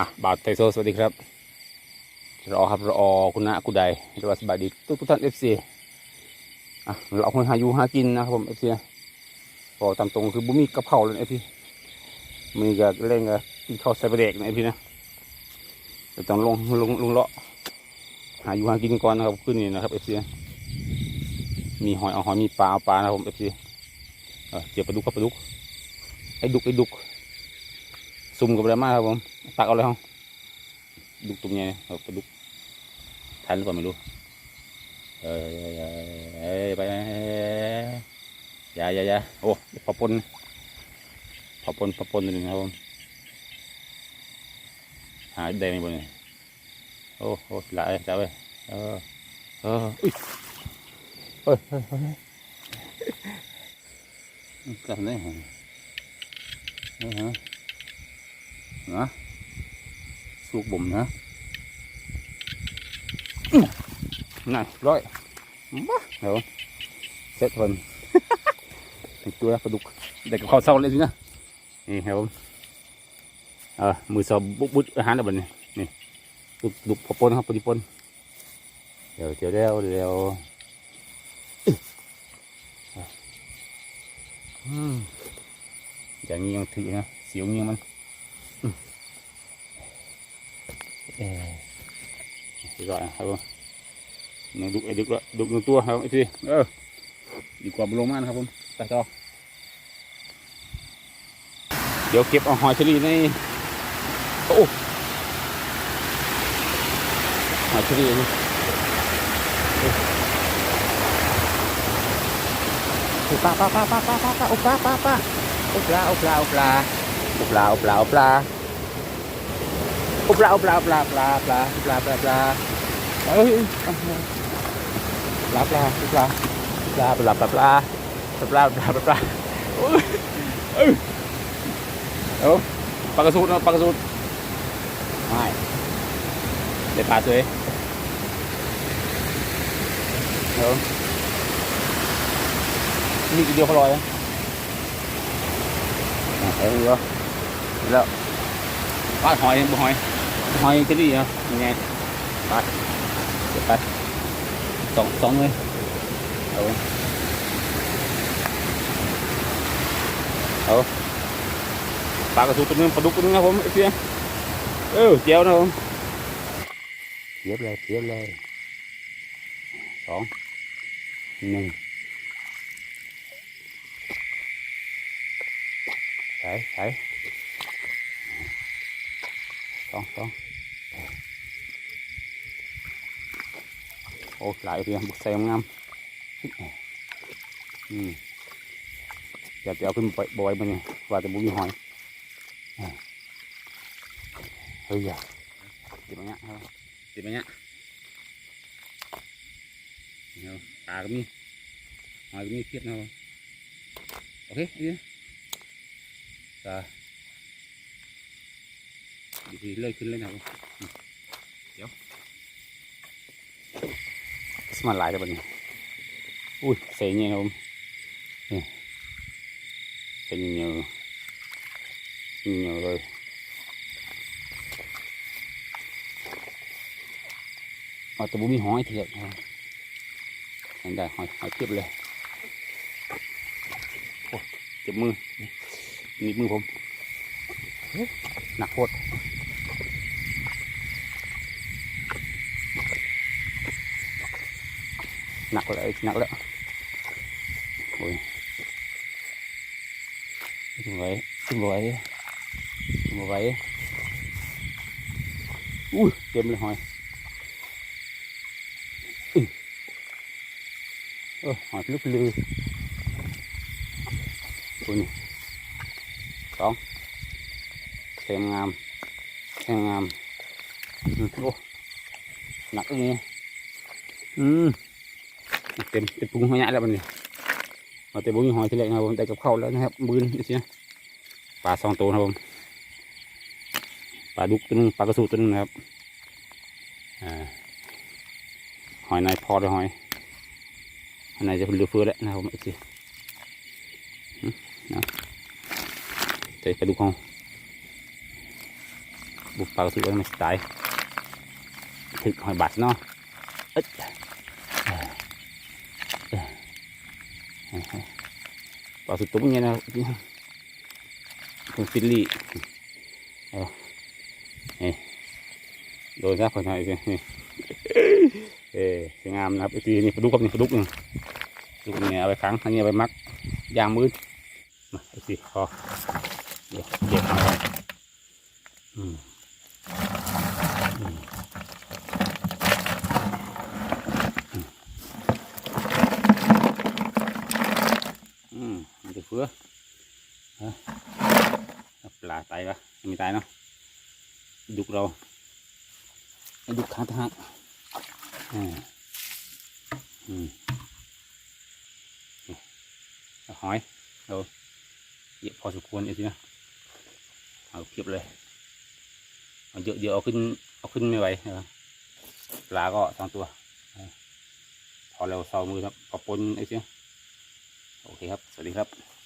อะบาทไทโซสวัสดีครับรอครับรอคุณนะคุณใดรอสบายดีทุกทุกท่านเอฟซีอะเราคนหาอยู่หากินนะครับผมเอฟซีพอตามตรงคือบุมีกระเพราเลยเอฟซีมันก็เล่นกับกินข้าวใส่ปลาเด็กนะเอฟซีนะจะต้องลงลงลงเลาะหาอยู่หากินก่อนนะครับขึ้นนี่นะครับเอฟซีมีหอยเอาหอยมีปลาเอาปลานะครับผมเอฟซีเจียปลาดุกครับปลาดุกไอ้ดุกไอ้ดุกซุ่มกับอะไรมากครับผม ตักเอาเลยครับดุกตรงนี้ครับปลาดุกทันหรือเปล่าไม่รู้เอ้ยเอ้ยไปอย่าอย่าอย่าโอ้พอปนพอปนพอปนตัวหนึงครับผมหาได้ไหมบนนี้โอ้โหหลายจ้าเว้ยเออเออเฮ้ยเฮ้ยเฮ้ยกันได้เหรอเออฮะนะ สูกบ่มนะอื้อนั่นร้อยบ้าเดี๋ยวเสร็จคนเป็นตัวปลาดุกเด็กกับข้าวเศร้าเลยสินะนี่ครับผมเออมือสอบบุบบุดอาหารแล้วบัดนี้นี่ดุกดุกพอปนครับพอดีปนเดี๋ยวเดี๋ยวเดี๋ยวเดี๋ยวอื้ออืมอย่างนี้ยังถือนะเสียวเงี้ยมัน rồi không nó đục đục đục đục tua không thì ơ đi qua lông ăn không tại sao เดี๋ยวเก็บเอาหอยชลีในโอ้หอยชลีนี่ปลาปลาปลาปลาปลาปลาโอ้ปลาปลาปลาโอ้ปลาโอ้ปลาโอ้ปลาโอ้ปลาโอ้ปลาโอ้ปลา ปลาปลาปลาปลาปลาปลาปลาปลาเอ้ยปลาปลาปลาปลาปลาปลาปลาปลาปลาปลาปลาโอ้ยเอ้ยเอาปลากระสุนเอาปลากระสุนไม่เด็ดปลาสวยเอานี่กี่เดียวเขาลอยนะอะเอ้ยเดี๋ยวแล้วปลาหอยบ่หอย hai cái gì à nghe. Bắt bắt tổng tổng ấy ừ ừ ta có tụt nước đục nước không phía ừ treo nó không? Tiếp lên tiếp lên. Sóng nhưng thấy thấy con con ô lại thì một xe ngâm. Ừ. Giờ kéo cái bội bội mình và cái bụi hỏi ừ. bây giờ. Thì bạn nhá thì bạn nhá à cái mi hỏi cái mi tiếp nào ok, đi. Rồi. ทีเลื่อยขึ้นเลยนะครเดี๋ยวสมาร์ทไลท์แบบนี้อุ้ยเสียงเงี้ยครับนี่เสียเงี้ยเงี้ยเลยเอาตะบูมีหอยเทียบเห็นได้หอยหอยเทียบเลยเจ็บมือนี่มือผมหนักโคตร nặng நக்கலை ôi chim váy chim váy chim váy ui chim lên hỏi. Ơ hoài lúc lư. Ui. Con xem ngam. Xem ngam. Ô. Nặng nghe ừ. เต็มเต็มงามแข็งงามอืมโอ้หนักอย่างนี้อืมเต็มเต็มปรุงหอยแล้วมันนี่มาเต็มบุ้งหอยทีแรกนะครับผมได้กับเข้าแล้วนะครับบืนนี่สินะปลาสองตัวนะครับผมปลาดุกตัวนึงปลากระสูตัวนึงนะครับอหอยในพอเลยหอยอันไหนจะเป็นเรือเฟือแล้วนะครับผมสินะใส่ปลาดุกของบุกปลากระสุนมันตายถึกหอยบาดเนาะเอ๊ะเอ้ยเอ้ยเอ้ยเอ้ย ปลาสุนตุ้มเงี้ยนะคุณฟิลลี่เอาเอ้ยโดนซะคนหน่อยเอ้ยสวยงามนะครับไอ้ทีนี่ปลาดุกครับนี่ปลาดุกนี่ดุกเนี่ยเอาไปขังอันนี้เอาไปมักยางมือมาไอ้ทีพอเดี๋ยวเก็บมาครับอืม อืมมันจะ เฟือปลาตายปะไม่ตายเนาะดุกเราดุกขาทหารอืมอืมนี่เอาหอยเราเยอะพอสมควรไอ้ทีนะเอาเพียบเลยเอาเยอะเดี๋ยวเอาขึ้นเอาขึ้นไม่ไหวปลาก็สองตัวอ่าพอเราเซามือครับพอปนไอ้ทีนะโอเคครับ สวัสดีครับ